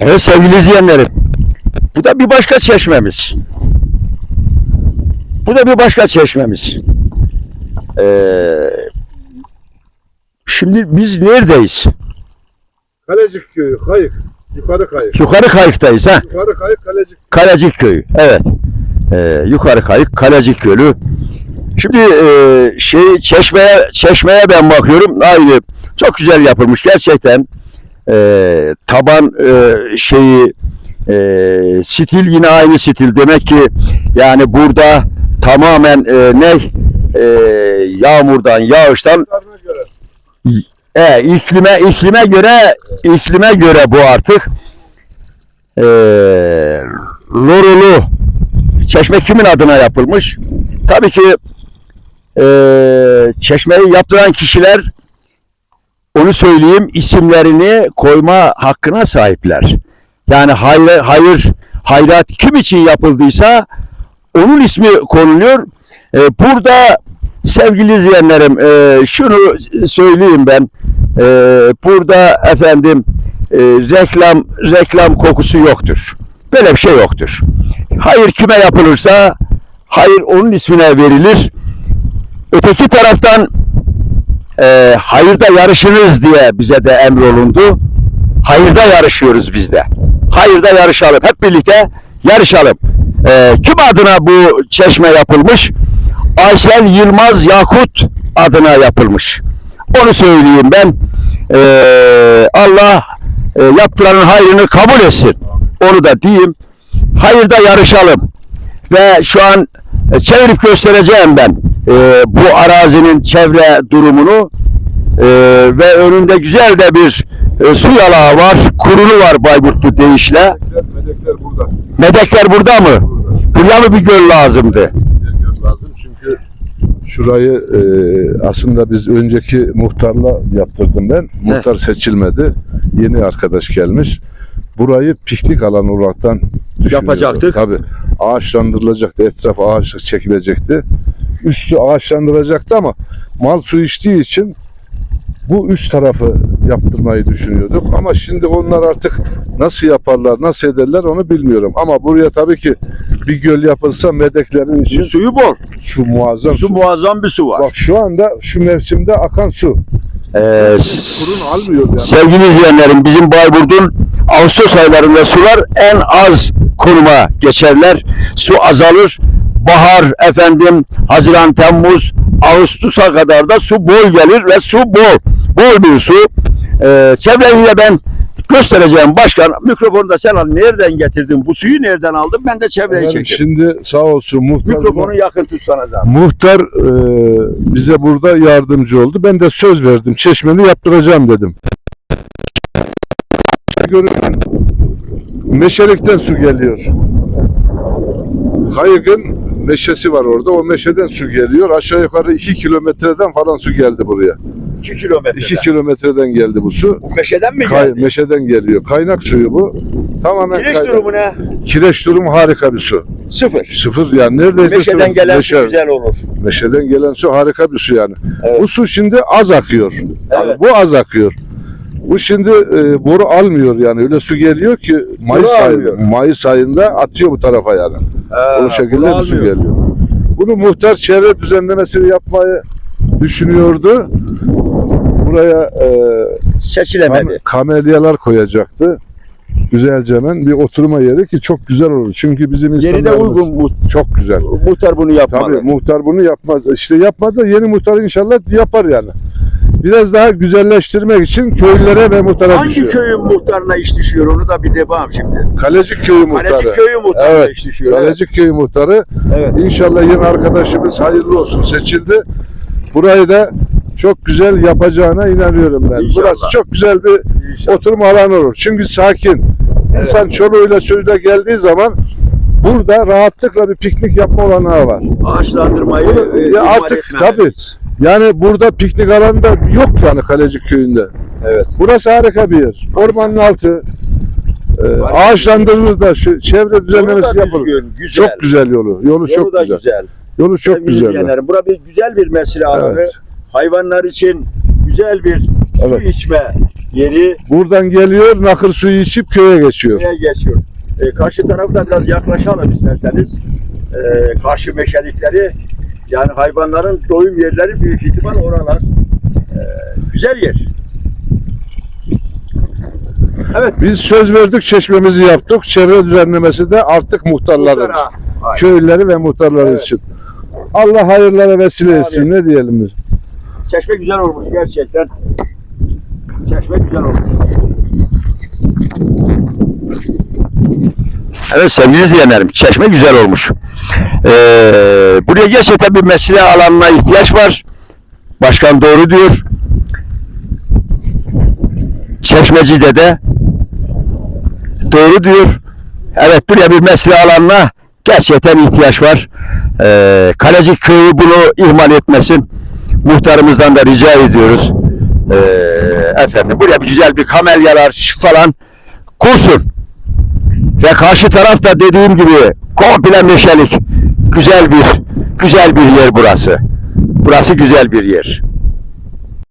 Evet sevgili izleyenlerim. Bu da bir başka çeşmemiz. Bu da bir başka çeşmemiz. Ee, şimdi biz neredeyiz? Kalecik köyü, kayık. Yukarı kayık. Yukarı Kayık'tayız ha. Yukarı kayık, kalecik. Kalecik köyü. Evet. Ee, yukarı Kayık, Kalecik köyü. Şimdi e, şey çeşmeye çeşmeye ben bakıyorum. Aynı çok güzel yapılmış gerçekten. Ee, taban e, şeyi e, stil yine aynı stil. Demek ki yani burada tamamen e, ne e, yağmurdan, yağıştan. E, iklime iklime göre iklime göre bu artık e, Lorulu çeşme kimin adına yapılmış? Tabii ki e, çeşmeyi yaptıran kişiler onu söyleyeyim isimlerini koyma hakkına sahipler. Yani hayır, hayır hayrat kim için yapıldıysa onun ismi konuluyor. E, burada sevgili izleyenlerim e, şunu söyleyeyim ben. E, burada efendim e, reklam reklam kokusu yoktur. Böyle bir şey yoktur. Hayır kime yapılırsa hayır onun ismine verilir. Öteki taraftan e, hayırda yarışınız diye bize de emrolundu. Hayırda yarışıyoruz biz de. Hayırda yarışalım. Hep birlikte yarışalım. E, kim adına bu çeşme yapılmış? Aysel Yılmaz Yakut adına yapılmış. Onu söyleyeyim ben. E, Allah e, yaptıranın hayrını kabul etsin. Onu da diyeyim. Hayırda yarışalım. Ve şu an e, çevirip göstereceğim ben e, bu arazinin çevre durumunu e, ve önünde güzel de bir e, su yalağı var, kurulu var Bayburtlu deyişle. Medekler, medekler burada. Medekler burada mı? Buraya mı bir göl lazımdı? Şurayı e, aslında biz önceki muhtarla yaptırdım ben. Muhtar seçilmedi. Yeni arkadaş gelmiş. Burayı piknik alanı olaraktan. Yapacaktık. Tabii. Ağaçlandırılacaktı. Etraf ağaç çekilecekti. Üstü ağaçlandıracaktı ama mal su içtiği için bu üst tarafı yaptırmayı düşünüyorduk. Ama şimdi onlar artık nasıl yaparlar, nasıl ederler onu bilmiyorum. Ama buraya tabii ki bir göl yapılsa medeklerin için Suyu bol. su muazzam su. muazzam bir su var. Bak şu anda şu mevsimde akan su. Ee, Kurun almıyor yani. Sevgili izleyenlerim bizim Bayburt'un Ağustos aylarında sular en az konuma geçerler. Su azalır. Bahar efendim Haziran, Temmuz, Ağustos'a kadar da su bol gelir ve su bol. Bol bir su. Çevreyi de ben göstereceğim başkan. Mikrofonu da sen al. Nereden getirdin? Bu suyu nereden aldın? Ben de çevreyi Efendim, çekeyim. şimdi sağ olsun muhtar, Mikrofonu yakın tutsana zaten. muhtar e, bize burada yardımcı oldu. Ben de söz verdim. Çeşmeni yaptıracağım dedim. Görünen meşelikten su geliyor. Kayıkın meşesi var orada. O meşeden su geliyor. Aşağı yukarı 2 kilometreden falan su geldi buraya. 2 kilometre. 2 kilometreden geldi bu su. Meşeden mi Kay- geldi? meşeden geliyor. Kaynak suyu bu. Tamamen Kireç kaynak. durumu ne? Kireç durumu harika bir su. Sıfır. Sıfır yani neredeyse Meşeden sıfır. gelen Meşe- su güzel olur. Meşeden gelen su harika bir su yani. Evet. Bu su şimdi az akıyor. Yani Evet. bu az akıyor. Bu şimdi e, boru almıyor yani öyle su geliyor ki Mayıs almıyor. ayında, Mayıs ayında atıyor bu tarafa yani. o şekilde bir su geliyor. Bunu muhtar çevre düzenlemesini yapmayı düşünüyordu. Buraya e, Seçilemedi. kam- kamelyalar koyacaktı. Güzelce hemen bir oturma yeri ki çok güzel olur. Çünkü bizim Yeri de insanlarımız uygun mu- çok güzel. muhtar bunu yapmalı. Tabii muhtar bunu yapmaz. İşte yapmadı da yeni muhtar inşallah yapar yani. Biraz daha güzelleştirmek için köylere ve muhtara Hangi düşüyor. köyün muhtarına iş düşüyor onu da bir devam şimdi. Kalecik köyü muhtarı. Kalecik köyü muhtarına Evet, iş düşüyor. Evet. Kalecik köyü muhtarı. evet. İnşallah yeni arkadaşımız hayırlı olsun seçildi. Burayı da çok güzel yapacağına inanıyorum ben. İnşallah. Burası çok güzel bir İnşallah. oturma alanı olur. Çünkü sakin. İnsan çoluğuyla çocuğuyla geldiği zaman burada rahatlıkla bir piknik yapma olanağı var. Ağaçlandırmayı Bunu- e, artık tabii Yani burada piknik alanı da yok yani Kalecik köyünde. Evet. Burası harika bir yer. Ormanın altı. E, ağaçlandırılır şu çevre düzenlemesi yapılır. güzel. Çok güzel yolu. Yolu, çok da güzel. güzel. Yolu çok Sevgili güzel. Bura bir güzel bir mesire alanı. Evet. Hayvanlar için güzel bir su Evet. içme yeri Buradan geliyor, nakır suyu içip köye geçiyor. buraya geçiyor. E, karşı tarafta biraz yaklaşalım isterseniz. E, karşı meşelikleri yani hayvanların doyum yerleri büyük ihtimal oralar. E, güzel yer. Evet. Biz söz verdik, çeşmemizi yaptık. Çevre düzenlemesi de artık muhtarların. Muhtara. Köylüleri ve muhtarları Evet. için. Allah hayırlara vesile etsin. Ne diyelim biz? Çeşme güzel olmuş gerçekten. Çeşme güzel olmuş. Evet sevgili izleyenlerim, çeşme güzel olmuş. Ee, buraya gerçekten bir mesire alanına ihtiyaç var. Başkan doğru diyor. Çeşmeci'de de doğru diyor. Evet buraya bir mesire alanına gerçekten ihtiyaç var. Ee, Kalecik köyü bunu ihmal etmesin. Muhtarımızdan da rica ediyoruz. Ee, efendim buraya bir güzel bir kamelyalar falan kursun. Ve karşı tarafta dediğim gibi komple meşelik. Güzel bir güzel bir yer burası. Burası güzel bir yer.